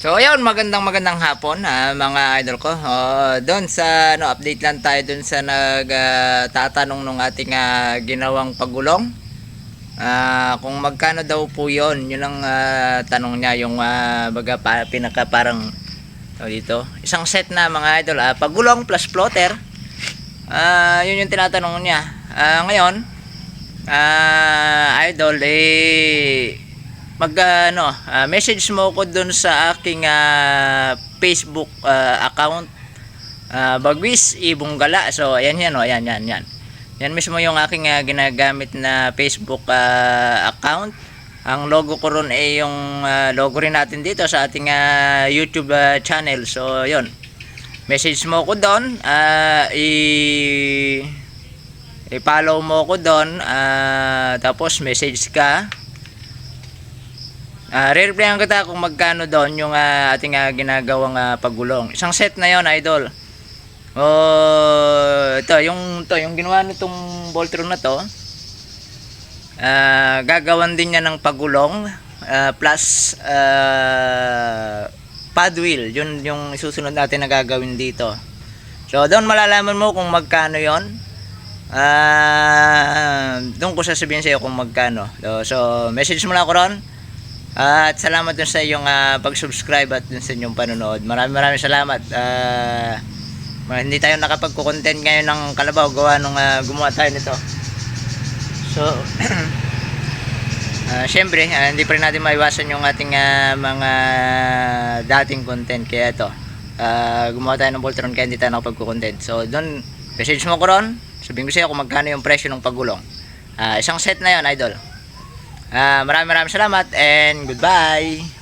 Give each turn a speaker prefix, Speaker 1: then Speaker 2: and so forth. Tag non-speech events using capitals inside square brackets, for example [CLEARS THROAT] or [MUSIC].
Speaker 1: So ayun, magandang magandang hapon ah, mga idol ko. Oh, doon sa ano update lang tayo doon sa nagtatanong nung ating ah, ginawang pagulong. Ah, kung magkano daw po 'yon, 'yun ang ah, tanong niya yung ah, baga pa, pinaka parang dito. Isang set na mga idol, ah, pagulong plus plotter. Ah, 'yun yung tinatanong niya. Ah, ngayon, ah, idol eh mag ano, ah, message mo ko dun sa aking ah, Facebook ah, account ah, Bagwis Ibunggala. So ayan yan oh, ayan yan yan. Yan mismo yung aking ah, ginagamit na Facebook ah, account. Ang logo ko ron ay yung ah, logo rin natin dito sa ating ah, YouTube ah, channel. So yon. Message mo ko doon, ah, i i-follow mo ko doon, ah, tapos message ka. Ah, re-replyan kita kung magkano doon yung ah, ating ah, ginagawang ah, pagulong. Isang set na yon idol. Oh, ito yung to yung ginawa nitong Voltron na to. Ah, gagawan din niya ng pagulong ah, plus ah, pad wheel. Yun yung susunod natin na gagawin dito. So, doon malalaman mo kung magkano yon. Ah, doon ko sasabihin sa iyo kung magkano. So, so message mo lang ako ron. At salamat dun sa iyong ah, pag-subscribe at dun sa inyong panonood. Maraming maraming salamat. Ma- hindi tayo nakapagko-content ngayon ng Kalabaw gawa nung ah, gumawa tayo nito. So, [CLEARS THROAT] ah, syempre, ah, hindi pa rin natin maiwasan yung ating ah, mga dating content. Kaya ito, ah, gumawa tayo ng Voltron kaya hindi tayo nakapagko-content. So, doon, message mo ko ron. Sabihin ko sa'yo kung magkano yung presyo ng pagulong. Ah, isang set na yon idol. Ah, maraming maraming salamat and goodbye.